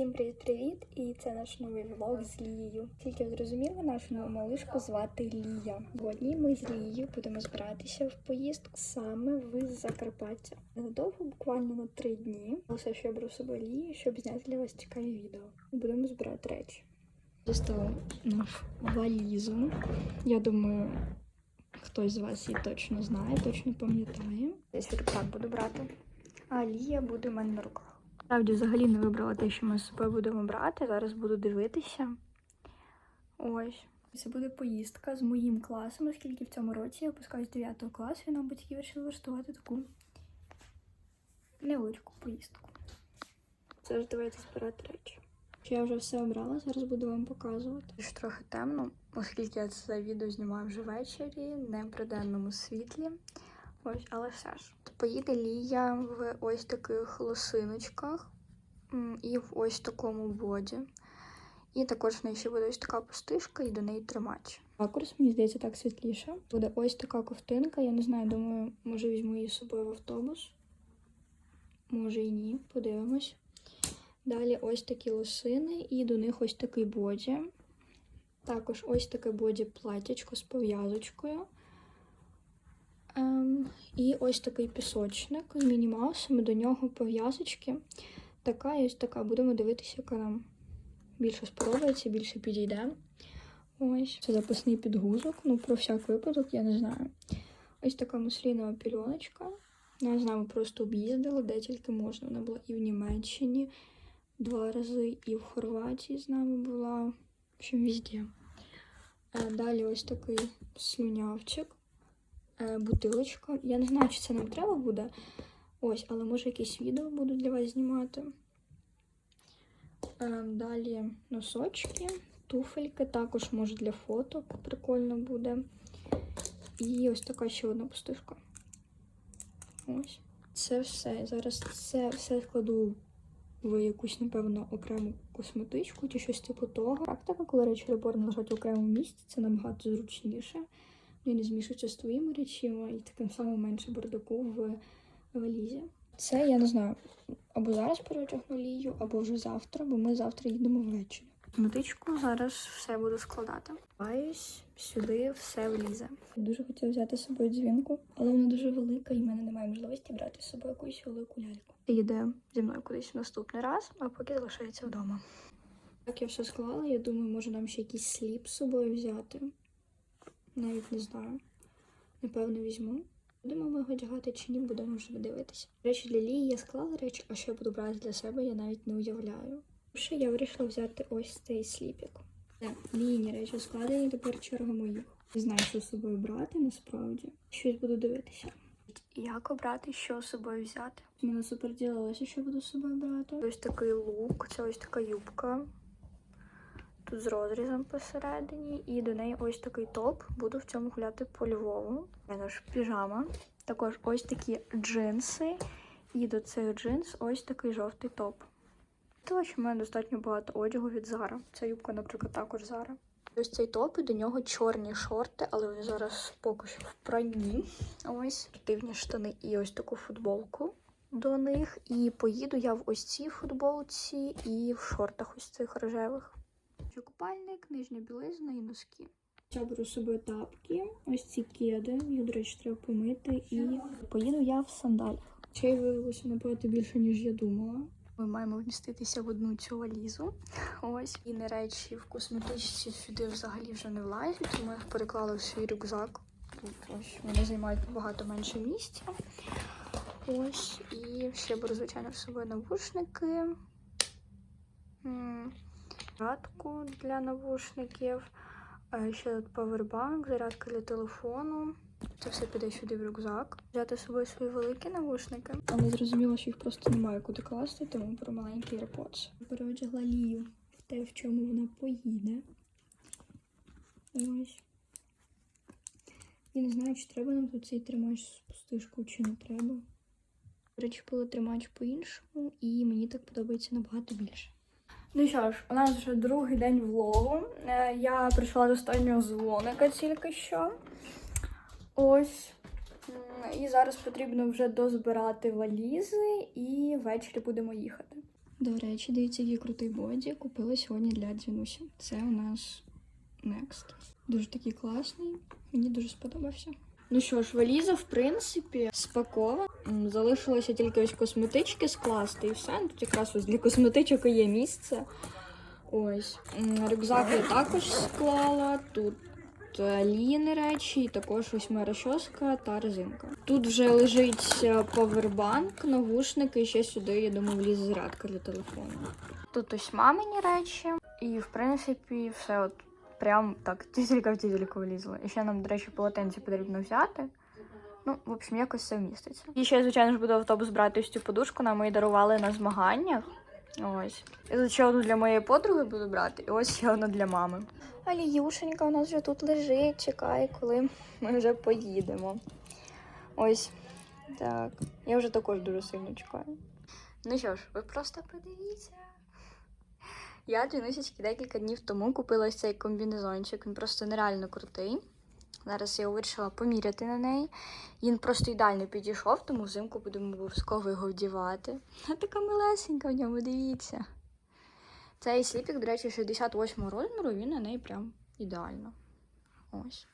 Всім привіт-привіт! І це наш новий влог з Лією. Тільки ви зрозуміли, нашу нову малишку звати Лія. Сьогодні ми з Лією будемо збиратися в поїздку саме в Закарпаття. Недовго, буквально на три дні. Усе, що я беру з собою Лію, щоб зняти для вас цікаві відео. Будемо збирати речі. Дістала нашу валізу. Я думаю, хтось з вас її точно знає, точно пам'ятає. Десь рюкзак буду брати. А Лія буде в мене на руках. Справді, взагалі не вибрала те, що ми з собою будемо брати. Зараз буду дивитися. Ось. Це буде поїздка з моїм класом, оскільки в цьому році я опускаюсь 9 класу, і нам батьки вирішили влаштувати таку невеличку поїздку. Зараз давайте збирати речі. Я вже все обрала, зараз буду вам показувати. Ще трохи темно, оскільки я це відео знімаю вже ввечері, не при денному світлі. Ось, але все ж. Поїде Лія в ось таких лосиночках і в ось такому боді. І також в неї ще буде ось така пустишка і до неї тримач. Ракурс, мені здається, так світліше. Буде ось така ковтинка. Я не знаю, думаю, може візьму її з собою в автобус. Може і ні, подивимось. Далі ось такі лосини, і до них ось такий боді. Також ось таке боді платячко з пов'язочкою. Ем, і ось такий пісочник з міні-маусами, до нього пов'язочки. Така і ось така. Будемо дивитися, яка нам більше сподобається, більше підійде. Ось. Це запасний підгузок. Ну, про всяк випадок, я не знаю. Ось така муслінова пільоночка. Вона з нами просто об'їздила, де тільки можна. Вона була і в Німеччині два рази, і в Хорватії з нами була. В общем, везде. Е, Далі ось такий слюнявчик бутилочка. Я не знаю, чи це нам треба буде. Ось, але може якісь відео буду для вас знімати. Е, Далі носочки, туфельки, також може для фоток прикольно буде. І ось така ще одна пустишка. Ось. Це все. Зараз це все складу в якусь, напевно, окрему косметичку чи щось типу того. Практика, коли речі репорно лежать в окремому місці, це набагато зручніше. Не змішуються з твоїми речима і таким самим менше бардаку в валізі. Це я не знаю, або зараз переодягну лію, або вже завтра, бо ми завтра їдемо ввечері. Косметичку зараз все буду складати. Спаюсь, сюди все влізе. Дуже хотіла взяти з собою дзвінку, але вона дуже велика, і в мене немає можливості брати з собою якусь велику ляльку. Їде зі мною кудись в наступний раз, а поки залишається вдома. Так, я все склала. Я думаю, може нам ще якийсь сліп з собою взяти. Навіть не знаю. Напевно, візьму. Будемо ми одягати чи ні, будемо вже дивитися. Речі для Лії я склала речі, а що я буду брати для себе, я навіть не уявляю. Ще я вирішила взяти ось цей сліпік. Так, Ліїні речі складені, тепер черга моїх. Не знаю, що з собою брати насправді. Щось буду дивитися. Як обрати, що з собою взяти? Мене супер ділилося, що буду з собою брати. Ось такий лук, це ось така юбка. З розрізом посередині, і до неї ось такий топ. Буду в цьому гуляти по Львову. Ж піжама. Також ось такі джинси. І до цих джинс ось такий жовтий топ. Тому що в мене достатньо багато одягу від Zara. Ця юбка, наприклад, також Zara. Ось цей топ і до нього чорні шорти, але вони зараз поки що в пранні. Ось спортивні штани і ось таку футболку до них. І поїду я в ось цій футболці і в шортах ось цих рожевих. Купальник, нижня білизна і носки. Я беру з собою тапки, ось ці кеди, їх, до речі, треба помити. І поїду я в сандалях. Ще й виявилося набагато більше, ніж я думала. Ми маємо вміститися в одну цю валізу. Ось. І не речі в косметичці сюди взагалі вже не влазять, тому я їх переклала в свій рюкзак. Тут ось вони займають набагато менше місця. Ось. І ще беру, звичайно, з собою навушники. Зарядку для навушників. Ще тут павербанк, зарядка для телефону. Це все піде сюди в рюкзак. Взяти з собою свої великі навушники. Але зрозуміло, що їх просто немає куди класти, тому про маленький AirPods. Переодягла Лію в те, в чому вона поїде. Ось. І не знаю, чи треба нам тут цей тримач з пустишкою, чи не треба. До речі, було тримач по-іншому, і мені так подобається набагато більше. Ну що ж, у нас вже другий день влогу. Е, Я прийшла до останнього дзвоника тільки що. Ось. І зараз потрібно вже дозбирати валізи і ввечері будемо їхати. До речі, дивіться, який крутий боді. Купила сьогодні для Дзвінусі. Це у нас Next. Дуже такий класний. Мені дуже сподобався. Ну що ж, валіза, в принципі, спакована. Залишилося тільки ось косметички скласти і все. Ну, Тут якраз ось для косметичок є місце. Ось. Рюкзак я також склала. Тут е, ліни речі, і також ось моя розчоска та резинка. Тут вже лежить е, павербанк, навушники, і ще сюди, я думаю, влізе зарядка для телефону. Тут ось мамині речі, і в принципі все от прям так тільки в тільки влізло. І ще нам, до речі, полотенці потрібно взяти. Ну, в общем, якось все вміститься. І ще, звичайно ж, буду автобус брати ось цю подушку. Нам її дарували на змаганнях. Ось. І ще одну для моєї подруги буду брати, і ось ще одну для мами. Аліюшенька у нас вже тут лежить, чекає, коли ми вже поїдемо. Ось. Так. Я вже також дуже сильно чекаю. Ну що ж, ви просто подивіться. Я Дінусічки декілька днів тому купила ось цей комбінезончик. Він просто нереально крутий. Зараз я вирішила поміряти на неї. Він просто ідеально підійшов, тому взимку будемо обов'язково його вдівати. А така милесенька в ньому, дивіться. Цей сліпік, до речі, 68 розміру, він на неї прям ідеально. Ось.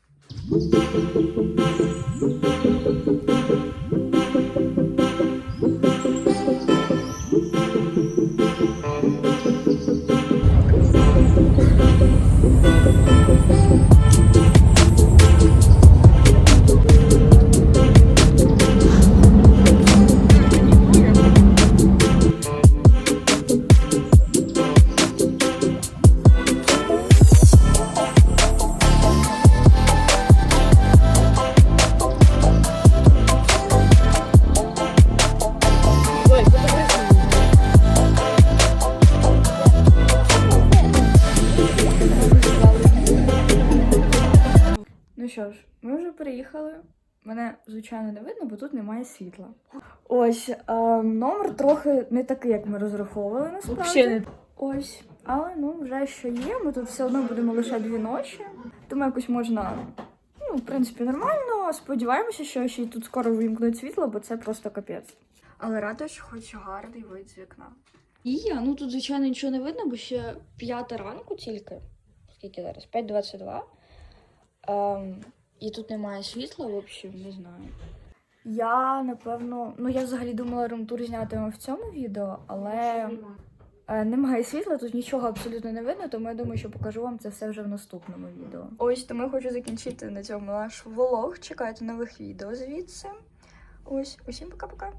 Що ж, ми вже приїхали. Мене, звичайно, не видно, бо тут немає світла. Ось е, номер трохи не такий, як ми розраховували насправді. Не Ось, але ну вже що є. Ми тут все одно будемо лише дві ночі. Тому якось можна, ну, в принципі, нормально. Сподіваємося, що ще й тут скоро вимкнуть світло, бо це просто капець. Але рада, що хоч гарний вид з вікна. І я, ну тут, звичайно, нічого не видно, бо ще п'ята ранку тільки. Скільки зараз? 5.22. Ем, і тут немає світла, в общем, не знаю. Я, напевно, ну я взагалі думала румтур знятиму в цьому відео, але е, немає світла, тут нічого абсолютно не видно, тому я думаю, що покажу вам це все вже в наступному відео. Ось тому я хочу закінчити на цьому наш влог. Чекайте нових відео звідси. Ось, усім пока-пока.